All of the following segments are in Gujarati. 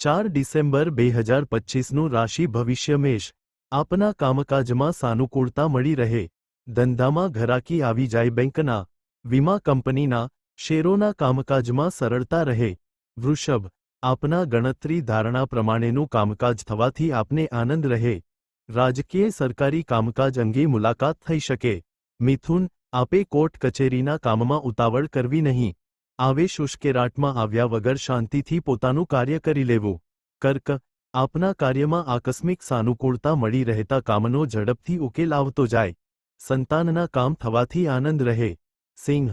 ચાર ડિસેમ્બર બે હજાર પચીસનું રાશિ ભવિષ્ય મેષ આપના કામકાજમાં સાનુકૂળતા મળી રહે. ધંધામાં ઘરાકી આવી જાય બેંકના, વીમા કંપનીના, શેરોના કામકાજમાં સરળતા રહે. વૃષભ, આપના ગણતરી ધારણા પ્રમાણેનું કામકાજ થવાથી આપને આનંદ રહે. રાજકીય સરકારી કામકાજ અંગે મુલાકાત થઈ શકે. મિથુન, આપે કોર્ટ કચેરીના કામમાં ઉતાવળ કરવી નહીં. આવેશ ઉશ્કેરાટમાં આવ્યા વગર શાંતિથી પોતાનું કાર્ય કરી લેવું. કર્ક, આપના કાર્યમાં આકસ્મિક સાનુકૂળતા મળી રહેતા કામનો ઝડપથી ઉકેલ આવતો જાય. સંતાનના કામ થવાથી આનંદ રહે. સિંહ,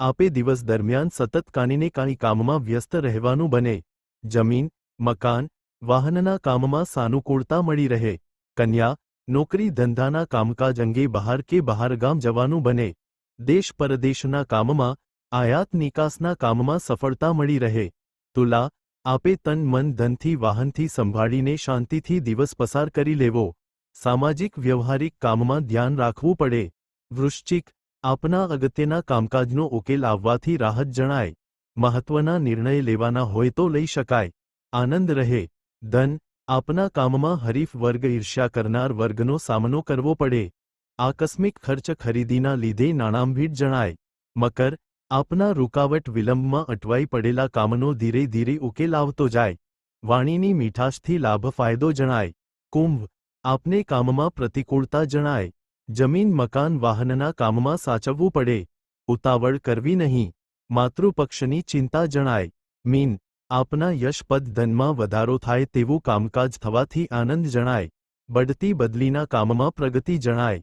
આપે દિવસ દરમિયાન સતત કાનીને કાંઈ કામમાં વ્યસ્ત રહેવાનું બને. જમીન, મકાન, વાહનના કામમાં સાનુકૂળતા મળી રહે. કન્યા, નોકરી ધંધાના કામકાજ અંગે બહાર કે બહારગામ જવાનું બને. દેશ પરદેશના કામમાં આયાત નિકાસના કામમાં સફળતા મળી રહે. તુલા, આપે તન મન ધનથી વાહનથી સંભાળીને શાંતિથી દિવસ પસાર કરી લેવો. સામાજિક વ્યવહારિક કામમાં ધ્યાન રાખવું પડે. વૃશ્ચિક, આપના અગત્યના કામકાજનો ઉકેલ આવવાથી રાહત જણાય. મહત્વના નિર્ણય લેવાના હોય તો લઈ શકાય. આનંદ રહે. ધન, આપના કામમાં હરીફ વર્ગ ઈર્ષ્યા કરનાર વર્ગનો સામનો કરવો પડે. આકસ્મિક ખર્ચ ખરીદીના લીધે નાણાંભીડ જણાય. મકર આપના રૂકાવટ વિલંબમાં અટવાઈ પડેલા કામનો ધીરે ધીરે ઉકેલ આવતો જાય. વાણીની મીઠાશથી લાભ ફાયદો જણાય. કુંભ, આપને કામમાં પ્રતિકૂળતા જણાય. જમીન, મકાન, વાહનના કામમાં સાચવવું પડે. ઉતાવળ કરવી નહીં. માતૃપક્ષની ચિંતા જણાય. મીન, આપના યશપદ ધનમાં વધારો થાય તેવું કામકાજ થવાથી આનંદ જણાય. બઢતી બદલીના કામમાં પ્રગતિ જણાય.